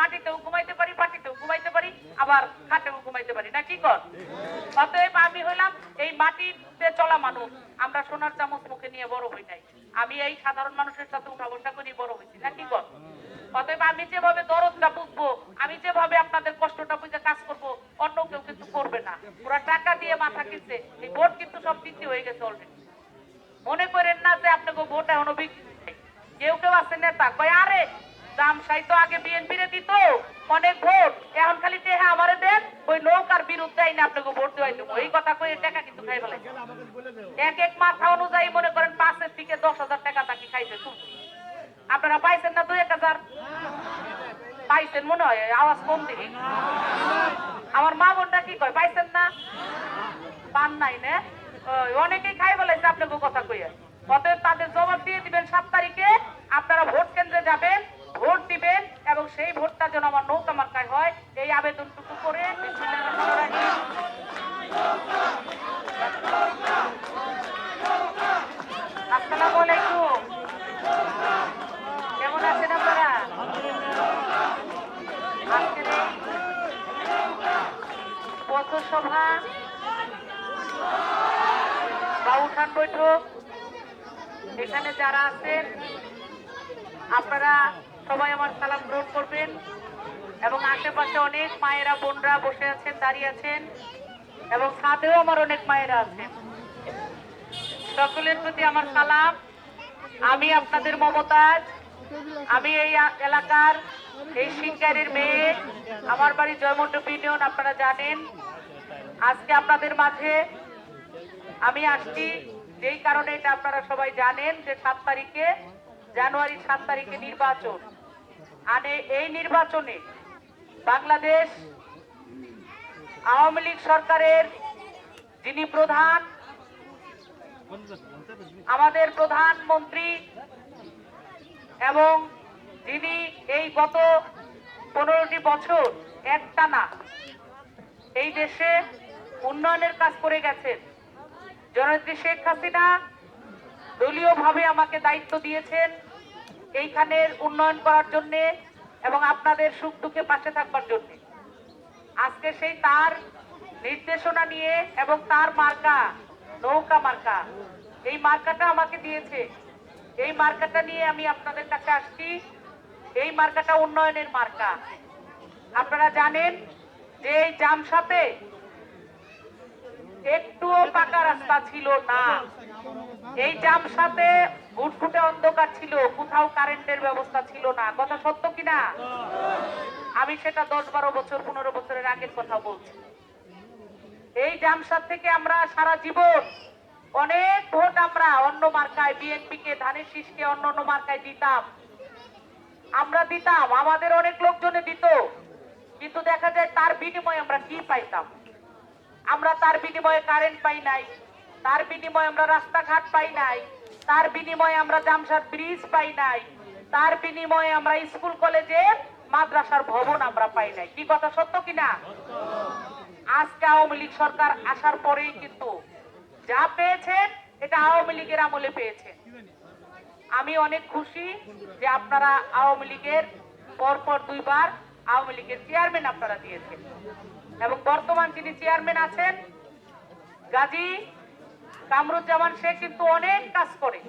মাটিতেও ঘুমাইতে পারি পাটিতেও ঘুমাইতে পারি, আবার খাটেও ঘুমাইতে পারি। না, কি কর? অতএব আমি হইলাম এই মাটিতে চলা মানুষ। আমরা সোনার চামচ মুখে নিয়ে বড় হই নাই। আমি এই সাধারণ মানুষের সাথে উঠা বসা করি, বড় হয়েছি না, কি কর? অতএব আমি যেভাবে দরদটা বুঝব, আমি যেভাবে আপনাদের কষ্টটা বুঝে কাজ করব, অন্য কেউ কিন্তু করবে না। ওরা টাকা দিয়ে মাথা কিনছে। এই ভোট কিন্তু সব বিক্রি হয়ে গেছে অলরেডি মনে করেন না যে আপনাকে ভোট এখনও বিক্রি। কেউ কেউ আছে নেতা, কয়, আরে জামসাই তো আগে বিএনপিরে দিত, অনেক ভোট। এখন খালি টেহা আমারে দেন, ওই নৌকার বিরুদ্ধে আইনে আপনাকে ভোট দেওয়াই দেবো। এই কথা কয়ে টাকা কিন্তু খাই ফেলাই এক এক মাথা অনুযায়ী মনে করেন পাঁচের থেকে দশ হাজার টাকা তাকে খাইছে আপনারা পাইছেন না দুই এক হাজার? পাইছেন মনে হয়, আওয়াজ কম দিই আমার মা বোনটা কি কয়, পাইছেন না? পান নাই না। অনেকেই খাই বলেছে আপনাকে কথা কইয়া অতএব তাদের জবাব দিয়ে দিবেন সাত তারিখে। আপনারা ভোট কেন্দ্রে যাবেন। ভোট দিবেন এবং সেই ভোটটা যেন আমার নৌকা মার্কায় হয়, এই আবেদনটুকু করে কেমন আছেন পথসভা বৈঠক, এখানে যারা আছেন, আপনারা সবাই আমার সালাম গ্রহণ করবেন। এবং আশেপাশে অনেক মায়েরা, বোনরা বসে আছেন, দাঁড়িয়ে আছেন। এবং ছাদেও আমার অনেক মায়েরা আছেন। সকলের প্রতি আমার সালাম। আমি আপনাদের মমতাজ। আমি এই এলাকার এই শিঙ্গারের মেয়ে। আমার বাড়ি জয়মন্ডপ ইউনিয়ন আপনারা জানেন। আজকে আপনাদের মাঝে আমি আসছি যেই কারণে এটা আপনারা সবাই জানেন যে সাত তারিখে জানুয়ারি সাত তারিখে নির্বাচন। আর এই নির্বাচনে বাংলাদেশ আওয়ামী লীগ সরকারের যিনি প্রধান, আমাদের প্রধানমন্ত্রী এবং যিনি এই গত পনেরোটি বছর একটানা এই দেশে উন্নয়নের কাজ করে গেছেন। জননেত্রী শেখ হাসিনা দলীয়ভাবে আমাকে দায়িত্ব দিয়েছেন। এইখানের উন্নয়ন করার জন্য এবং আপনাদের সুখ দুঃখে পাশে থাকবার জন্য। আজকে সেই তার নির্দেশনা নিয়ে এবং তার মার্কা, নৌকা মার্কা, এই মার্কাটা আমাকে দিয়েছে। এই মার্কাটা নিয়ে আমি আপনাদের কাছে আসছি। এই মার্কাটা উন্নয়নের মার্কা। আপনারা জানেন যে এই জামসাতে একটুও পাকা রাস্তা ছিল না। এই জামসাতে ফুটফুটে অন্ধকার ছিল, কোথাও কারেন্টের ব্যবস্থা ছিল না। কথা সত্য কিনা? আমি সেটা দশ বারো বছর, পনেরো বছরের আগের কথা বলছি। এই জামসার থেকে আমরা সারা জীবন অনেক ভোট আমরা অন্য মার্কায় বিএনপি কে ধানের শীষকে, অন্য অন্য মার্কায় দিতাম। আমরা দিতাম, আমাদের অনেক লোকজনে দিত। কিন্তু দেখা যায় তার বিনিময়ে আমরা কি পাইতাম? আমরা তার বিনিময়ে কারেন্ট পাই নাই। তার বিনিময়ে আমরা রাস্তাঘাট পাই নাই। তার বিনিময়ে আমরা জামসার ব্রিজ পাই নাই। তার বিনিময়ে আমরা স্কুল কলেজে মাদ্রাসার ভবন আমরা পাই নাই। কি কথা সত্য কিনা? আজকে আওয়ামী লীগ সরকার আসার পরেই কিন্তু যা পেয়েছেন, এটা আওয়ামী লীগের আমলে পেয়েছেন। আমি অনেক খুশি যে আপনারা আওয়ামী লীগের পরপর দুইবার আওয়ামী লীগের চেয়ারম্যান আপনারা দিয়েছেন। এবং বর্তমান যিনি চেয়ারম্যান আছেন, গাজী কামরুজ্জামান, সে কিন্তু অনেক কাজ করে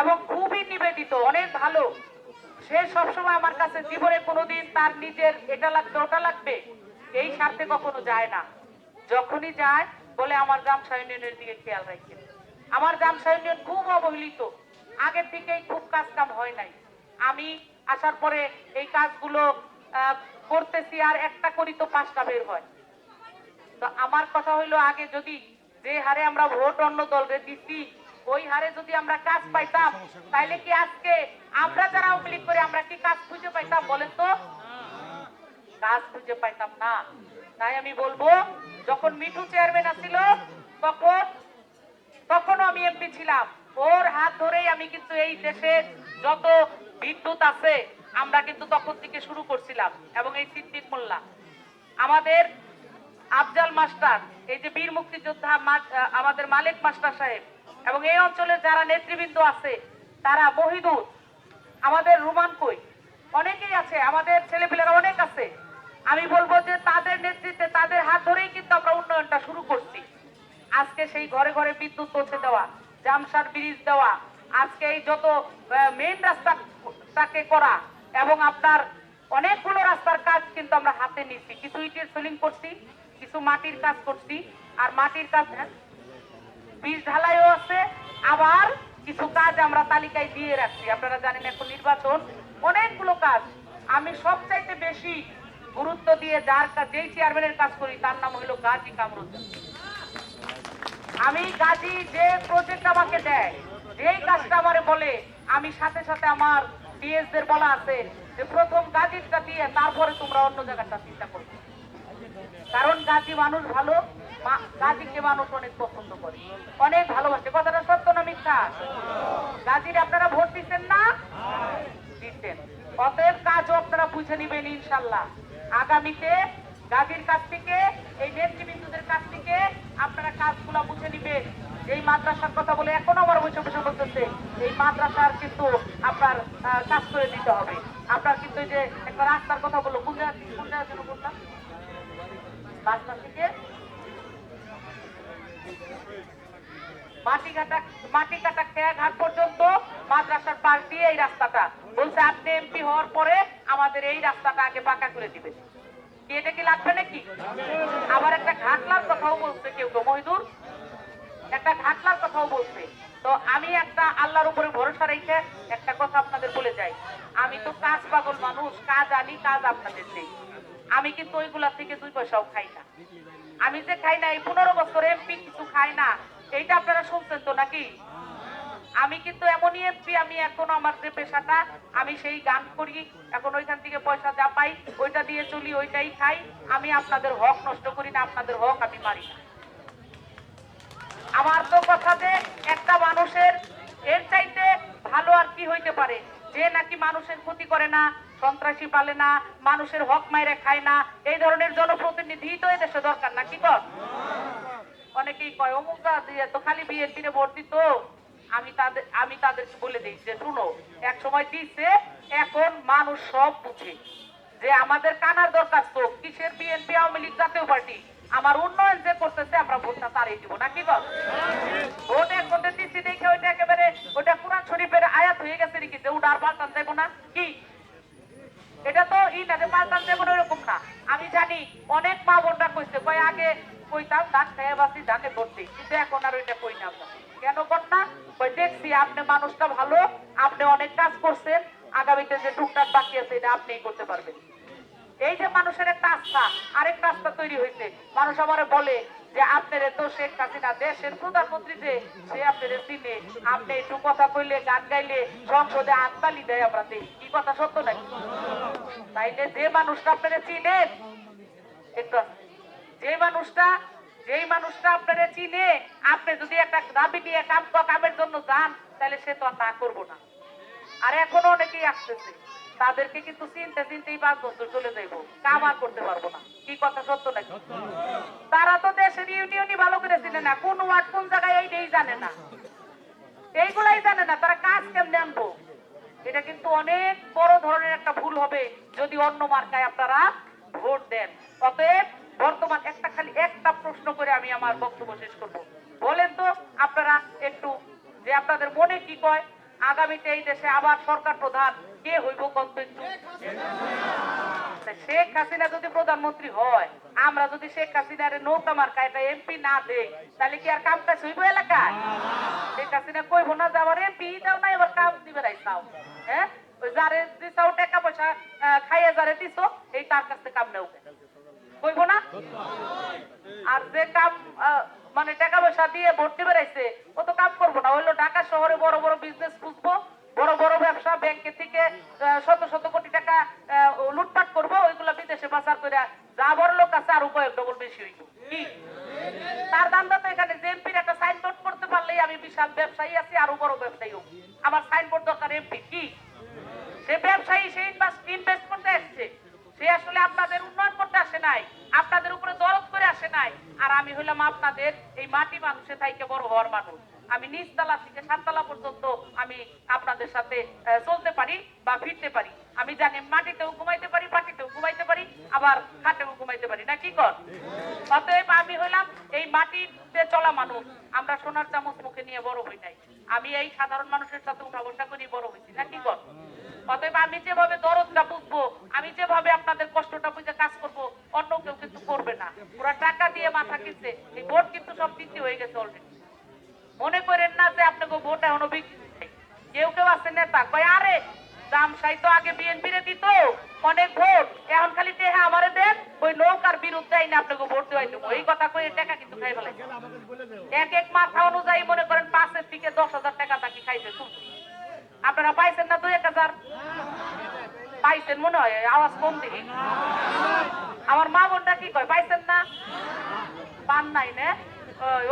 এবং খুবই নিবেদিত, অনেক ভালো। সে সবসময় আমার কাছে জীবনে কোনোদিন তার নিজের এটা লাগবে ওটা লাগবে, এই স্বার্থে কখনো যায় না। যখনই যায়, বলে আমার জামসা ইউনিয়নের দিকে খেয়াল রাখেন আমার জামসা ইউনিয়ন খুব অবহেলিত। আগের থেকেই খুব কাজ কাম হয় নাই। আমি আসার পরে এই কাজগুলো করতেছি আর একটা করি তো পাঁচটা বের হয়। তো আমার কথা হইল আগে যদি যে হারে আমরা ভোট অন্য দলকে দিচ্ছি ওই হারে যদি আমরা কাজ পাইতাম, তাইলে কি আজকে আমরা যারা আওয়ামী করে আমরা কি কাজ খুঁজে পাইতাম বলেন তো? কাজ খুঁজে পাইতাম না। তাই আমি বলব, যখন মিঠু চেয়ারম্যান আছিল, তখন, তখনও আমি এমপি ছিলাম। ওর হাত ধরেই আমি কিন্তু এই দেশের যত বিদ্যুৎ আছে আমরা কিন্তু তখন থেকে শুরু করছিলাম, এবং এই সিদ্দিক মোল্লা। আমাদের আফজাল মাস্টার, এই যে বীর মুক্তিযোদ্ধা আমাদের মালিক মাস্টার সাহেব, এবং এই অঞ্চলের যারা নেতৃবৃন্দ আছে, তারা মহিদুর, আমাদের রুমান কই, অনেকেই আছে, আমাদের ছেলেপেলেরা অনেক আছে। আমি বলব যে তাদের নেতৃত্বে, তাদের হাত ধরেই কিন্তু আমরা উন্নয়নটা শুরু করছি। আজকে সেই ঘরে ঘরে বিদ্যুৎ পৌঁছে দেওয়া, জামসার ব্রিজ দেওয়া, আজকে এই যত মেইন রাস্তাটাকে করা এবং আপনার অনেকগুলো রাস্তার কাজ কিন্তু আমরা হাতে নিচ্ছি কিছু ইটের সেলিং করছি কিছু মাটির কাজ করছি আর মাটির কাজ হ্যাঁ, বীজ ঢালাইও আছে আবার কিছু কাজ আমরা তালিকায় দিয়ে রাখছি। আপনারা জানেন এখন নির্বাচন অনেকগুলো কাজ। আমি সবচাইতে বেশি গুরুত্ব দিয়ে যার যেই চেয়ারম্যানের কাজ করি তার নাম হইল গাজী কামরুজ্জামান আমি গাজী যে প্রজেক্ট আমাকে দেয় যেই কাজটা আমারে বলে আমি সাথে সাথে আমার দের বলা আছে যে প্রথম গাজীরটা দিয়ে তারপরে তোমরা অন্য জায়গাটা চিন্তা করবে কারণ গাজী মানুষ ভালো গাজীকে মানুষ অনেক পছন্দ করে। অনেক ভালোবাসে। কথাটা সত্য না মিথ্যা? গাজীর আপনারা ভোট দিচ্ছেন না? দিচ্ছেন। অতএব কাজও আপনারা বুঝে নিবেন ইনশাল্লাহ আগামীতে গাজীর কাছ থেকে, এই নেতৃবৃন্দদের কাছ থেকে আপনারা কাজগুলো বুঝে নিবেন। এই মাদ্রাসার কথা বলে এখন আমার বসে বসে বলতেছে, এই মাদ্রাসার কিন্তু আপনার কাজ করে দিতে হবে। আপনার কিন্তু যে একটা রাস্তার কথা বলল, কোন জায়গা কোন জায়গার জন্য বললাম? মাটি ঘাট মাদ্রাসার দিয়ে এই রাস্তাটা। হওয়ার পরে আমাদের এই রাস্তাটা আগে পাকা কি লাগবে নাকি? আবার একটা কথাও বলছে কেউ তো, মহিদুর। একটা ঘাটলার কথাও বলছে। তো আমি একটা আল্লাহর উপরে ভরসা রেখে একটা কথা আপনাদের বলে যাই। আমি তো কাজ পাগল মানুষ, কাজ আনি, কাজ আপনাদের দেই। আমি কিন্তু ওইগুলা থেকে দুই পয়সাও খাই না। আমি যে খাই না, এই পনেরো বছর এমপি কিছু খাই না, এইটা আপনারা শুনছেন তো নাকি? আমি কিন্তু এমনই এমপি আমি এখন আমার যে পেশাটা, আমি সেই গান করি, এখন ওইখান থেকে পয়সা যা পাই, ওইটা দিয়ে চলি, ওইটাই খাই। আমি আপনাদের হক নষ্ট করি না, আপনাদের হক আমি মারি না। আমার তো কথা যে একটা মানুষের এর চাইতে ভালো আর কি হইতে পারে? যে নাকি মানুষের ক্ষতি করে না, সন্ত্রাসী পালে না, মানুষের হক মাইরে খায় না, এই ধরনের জনপ্রতিনিধি তো এদেশে দরকার না কি কর? অনেকেই কয়, অমুক দিয়ে তো খালি বিয়ের দিনে ভোট দিত। আমি তাদের, আমি তাদেরকে বলে দিই যে, শুনো, এক সময় দিচ্ছে এখন মানুষ সব বুঝে যে আমাদের কানার দরকার তো কিসের বিএনপি, আওয়ামী লীগ জাতীয় পার্টি? আমার উন্নয়ন যে করতেছে, আমরা ভোটটা তারই দিব, নাকি বল? ভোট মধ্যে দিচ্ছি দেখে ওইটা একেবারে ওটা কোরআন শরীফের আয়াত হয়ে গেছে নাকি যে ওটা আর পাল্টান যাব না? কি? এটা তো ই না যে পাল্টান যাব না ওরকম না। আমি জানি অনেক মা বোনরা কইছে, কয়, আগে কইতাম ধান খেয়ে বাসি ধানে ভর্তি কিন্তু এখন আর ওইটা কই না কেন কর না? কই দেখছি আপনি মানুষটা ভালো, আপনি অনেক কাজ করছেন, আগামীতে যে টুকটাক বাকি আছে, এটা আপনিই করতে পারবেন। এই যে মানুষের একটা আস্থা আরেকটা আস্থা তৈরি হয়েছে। মানুষ আমারে বলে যে, আপনার তো শেখ হাসিনা দেশের প্রধানমন্ত্রী যে, সে আপনার চিনে আপনি একটু কথা কইলে, গান গাইলে সংসদে আত্মালি দেয় আমরা কি কথা সত্য নাকি? তাইলে যে মানুষটা আপনারা একটু যে মানুষটা, যেই মানুষটা আপনারা চিনে, আপনি যদি একটা দাবি নিয়ে কাম কামের জন্য যান তাহলে সে তো আর তা করব না। আর এখনও অনেকেই আসতেছে। তাদেরকে কিন্তু চিনতে চিনতেই পাঁচ বছর চলে যাইবো। কাম আর করতে পারব না। কি কথা, সত্য নাকি? তারা তো দেশের ইউনিয়নই ভালো করে চিনে না। কোন ওয়ার্ড কোন জায়গায় এইটাই জানে না। এইগুলাই জানে না। তারা কাজ কেমনে আনব? এটা কিন্তু অনেক বড় ধরনের একটা ভুল হবে যদি অন্য মার্কায় আপনারা ভোট দেন। অতএব বর্তমান একটা খালি একটা প্রশ্ন করে আমি আমার বক্তব্য শেষ করব। বলেন তো আপনারা একটু যে আপনাদের মনে কি কয়? আগামীতে এই দেশে আবার সরকার প্রধান কে হইব কত শেখ হাসিনা যদি প্রধানমন্ত্রী হয়, আমরা যদি শেখ হাসিনার নৌকা মার্কা এটা এমপি না দেই, তাহলে কি আর কাম কাজ হইব এলাকায়? শেখ হাসিনা কইব না যে আমার এমপি দাও না, এবার কাম দিবে রাইছাও হ্যাঁ? ওই যারে দিছাও টাকা পয়সা খাইয়ে যারে দিছো, এই তার কাছ কাম নেও। কইব না? আর যে কাম মানে টাকা পয়সা দিয়ে ভর্তি দিবে রাইছে ও তো কাম করব না। হইল ঢাকা শহরে বড় বড় বিজনেস খুঁজবো, বড় বড় ব্যবসা ব্যাংকে থেকে শত শত কোটি টাকা লুটপাট করব, ওইগুলো বিদেশে পাচার করে যা বড় লোক আছে আরও কয়েক ডবল বেশি হইতো কি? তার দামটা তো এখানে একটা সাইনবোর্ড করতে পারলেই আমি বিশাল ব্যবসায়ী আছি, আরও বড় ব্যবসায়ী হোক আমার সাইনবোর্ড দরকার এমপি কি? সে ব্যবসায়ী, সে ইনভেস্ট করতে এসছে। সে আসলে আপনাদের উন্নয়ন করতে আসে নাই। আপনাদের উপরে দরদ আসে নাই, আর আমি হইলাম আপনাদের এই মাটি মানুষে থাইকে বড় হওয়ার মানুষ। আমি নিচতলা থেকে সাততলা পর্যন্ত আমি আপনাদের সাথে চলতে পারি বা ফিরতে পারি। আমি জানি মাটিতেও ঘুমাইতে পারি পাটিতেও ঘুমাইতে পারি, আবার খাটেও ঘুমাইতে পারি। না কি কর? অতএব আমি হইলাম এই মাটিতে চলা মানুষ। আমরা সোনার চামচ মুখে নিয়ে বড় হই নাই। আমি এই সাধারণ মানুষের সাথে উঠা বসা করি, বড় হয়েছি না কি কর? অতএব আমি যেভাবে দরদটা বুঝব, আমি যেভাবে আপনাদের কষ্টটা বুঝে কাজ করব, অন্য কেউ কিন্তু করবে না। ওরা টাকা দিয়ে মাথা কিনছে, এই ভোট কিন্তু সব বিক্রি হয়ে গেছে অলরেডি মনে করেন না যে আপনাকে ভোট এখনও বিক্রি কেউ কেউ আছে নেতা, কয়, আরে দাম সাই তো আগে বিএনপি রে দিত, অনেক ভোট, এখন খালি টেহা আমারে দেন, ওই নৌকার বিরুদ্ধে আইনে আপনাকে ভোট দেওয়াই দেবো। এই কথা কয়ে টাকা কিন্তু খাই ফেলাই এক এক মাথা অনুযায়ী মনে করেন পাঁচের থেকে দশ হাজার টাকা তাকে খাইছে তুলছি আপনারা পাইছেন না দুই এক হাজার? পাইছেন মনে হয় আওয়াজ কম দিই আমার মা বোনটা কি কয়, পাইছেন না? পান নাই না?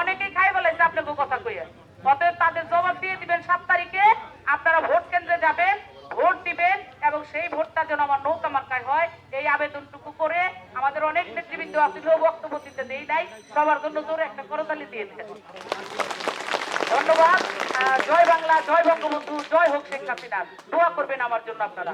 অনেকেই খাই বলেছে আপনাকে কথা কইয়া। অতএব তাদের জবাব দিয়ে দিবেন সাত তারিখে, আপনারা ভোট কেন্দ্রে যাবেন, ভোট দিবেন এবং সেই ভোটটা যেন আমার নৌকা মার্কায় হয়, এই আবেদনটুকু করে আমাদের অনেক নেতৃবৃন্দ আছিল বক্তব্য দিতে দেই নাই, সবার জন্য জোরে একটা করতালি দিয়েছেন ধন্যবাদ। জয় বাংলা জয় বঙ্গবন্ধু জয় হোক শেখ হাসিনা। দোয়া করবেন আমার জন্য আপনারা।